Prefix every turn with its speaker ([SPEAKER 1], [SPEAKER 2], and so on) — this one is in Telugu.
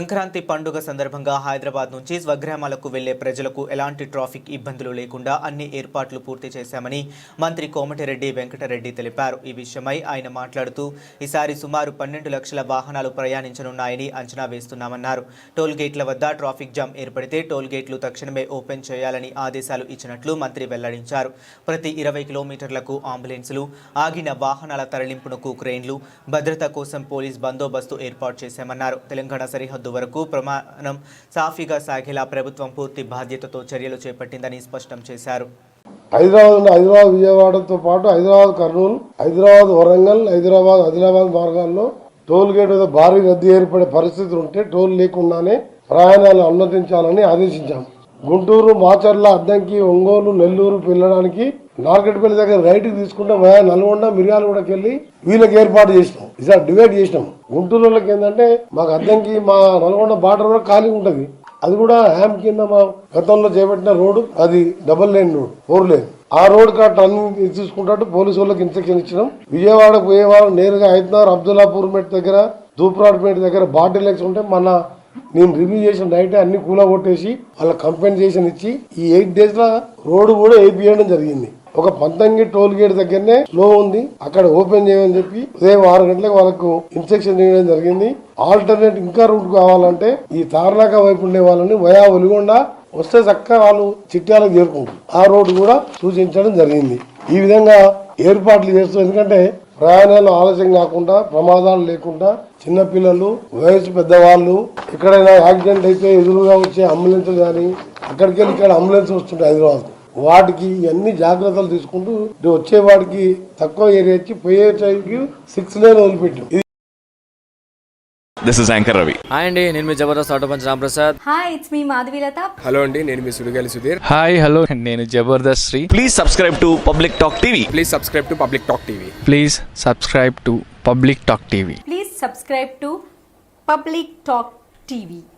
[SPEAKER 1] సంక్రాంతి పండుగ సందర్భంగా హైదరాబాద్ నుంచి స్వగ్రామాలకు వెళ్ళే ప్రజలకు ఎలాంటి ట్రాఫిక్ ఇబ్బందులు లేకుండా అన్ని ఏర్పాట్లు పూర్తి చేశామని మంత్రి కోమటిరెడ్డి వెంకటరెడ్డి తెలిపారు. ఈ విషయమై ఆయన మాట్లాడుతూ ఈసారి సుమారు పన్నెండు లక్షల వాహనాలు ప్రయాణించనున్నాయని అంచనా వేస్తున్నామన్నారు. టోల్ గేట్ల వద్ద ట్రాఫిక్ జామ్ ఏర్పడితే టోల్ గేట్లు తక్షణమే ఓపెన్ చేయాలని ఆదేశాలు ఇచ్చినట్లు మంత్రి వెల్లడించారు. ప్రతి ఇరవై కిలోమీటర్లకు అంబులెన్సులు ఆగిన వాహనాల తరలింపునకు క్రెయిన్లు భద్రత కోసం పోలీస్ బందోబస్తు ఏర్పాటు చేశామన్నారు. తెలంగాణ సరిహద్దు వరకు ప్రమాణం సాఫీగా సాగేలా ప్రభుత్వం పూర్తి బాధ్యతతో చర్యలు చేపట్టిందని స్పష్టం చేశారు.
[SPEAKER 2] హైదరాబాద్ నుండి హైదరాబాద్ విజయవాడతో పాటు హైదరాబాద్ కర్నూలు హైదరాబాద్ వరంగల్ హైదరాబాద్ ఆదిలాబాద్ మార్గాల్లో టోల్ గేట్ మీద భారీ రద్దీ ఏర్పడే పరిస్థితులు ఉంటే టోల్ లేకుండానే ప్రయాణాలు అనుమతించాలని ఆదేశించాం. గుంటూరు మాచర్ల అద్దంకి ఒంగోలు నెల్లూరు వెళ్ళడానికి నార్కెట్పల్లి దగ్గర రైట్కి తీసుకుంటే వయా నల్గొండ మిర్యాలగూడకి వెళ్ళి వీళ్ళకి ఏర్పాటు చేసినాం. ఈసారి డివైడ్ చేసినాం. గుంటూరు వాళ్ళకి ఏంటంటే మాకు అద్దంకి మా నల్గొండ బార్డర్ కూడా ఖాళీ ఉంటుంది. అది కూడా హ్యామ్ కింద మా గతంలో చేపట్టిన రోడ్డు అది double lane road four lane. ఆ రోడ్ కా అన్ని తీసుకుంటాడు పోలీసు వాళ్ళకి ఇన్స్ట్రక్షన్ ఇచ్చినాం. విజయవాడ పోయేవారు నేరుగా హైదరాబాద్ అబ్దుల్లాపూర్ మెట్ దగ్గర దూప్రాడ్పేట దగ్గర బాటిల్ లెక్స్ ఉంటే మన నేను రివ్యూ చేసిన నైట్ అన్ని కూల కొట్టేసి వాళ్ళ చేసిన ఇచ్చి ఈ ఎయిట్ డేస్లో రోడ్డు కూడా వేపియడం జరిగింది. ఒక పంతంగి టోల్ గేట్ దగ్గరనే స్లో ఉంది. అక్కడ ఓపెన్ చేయమని చెప్పి ఉదయం ఆరు గంటలకు వాళ్ళకు ఇన్స్ట్రక్షన్ చేయడం జరిగింది. ఆల్టర్నేట్ ఇంకా రూట్ కావాలంటే ఈ తార్నాక వైపు ఉండే వాళ్ళని వయా ఒలిగొండ వస్తే చక్కగా వాళ్ళు చిట్యాలకు చేరుకుంటారు. ఆ రోడ్డు కూడా సూచించడం జరిగింది. ఈ విధంగా ఏర్పాట్లు చేస్తూ ఎందుకంటే ప్రయాణాలు ఆలస్యం కాకుండా ప్రమాదాలు లేకుండా చిన్నపిల్లలు వయసు పెద్దవాళ్ళు ఎక్కడైనా యాక్సిడెంట్ అయితే ఎదురుగా వచ్చే అంబులెన్స్ కానీ అక్కడికి వెళ్ళి ఇక్కడ అంబులెన్స్ వస్తుంటాయి హైదరాబాద్ వాటికి అన్ని జాగ్రత్తలు తీసుకుంటూ ఇటు వచ్చే వాడికి తక్కువ ఏరియా ఇచ్చి పోయే టైంకి సిక్స్ లేన్ వదిలిపెట్టాం.
[SPEAKER 3] This is anchor Ravi
[SPEAKER 4] hi అండి నేను మీ Jabardasth auto punch Ramprasad.
[SPEAKER 5] Hi it's me Madhavilatha.
[SPEAKER 6] Hello అండి నేను మీ సుడిగాలి సుధీర్.
[SPEAKER 7] హాయ్ హలో నేను Jabardasth Sri.
[SPEAKER 3] Please subscribe to Public Talk TV
[SPEAKER 6] please subscribe to Public Talk TV
[SPEAKER 7] please subscribe to Public Talk TV
[SPEAKER 5] please subscribe to Public Talk TV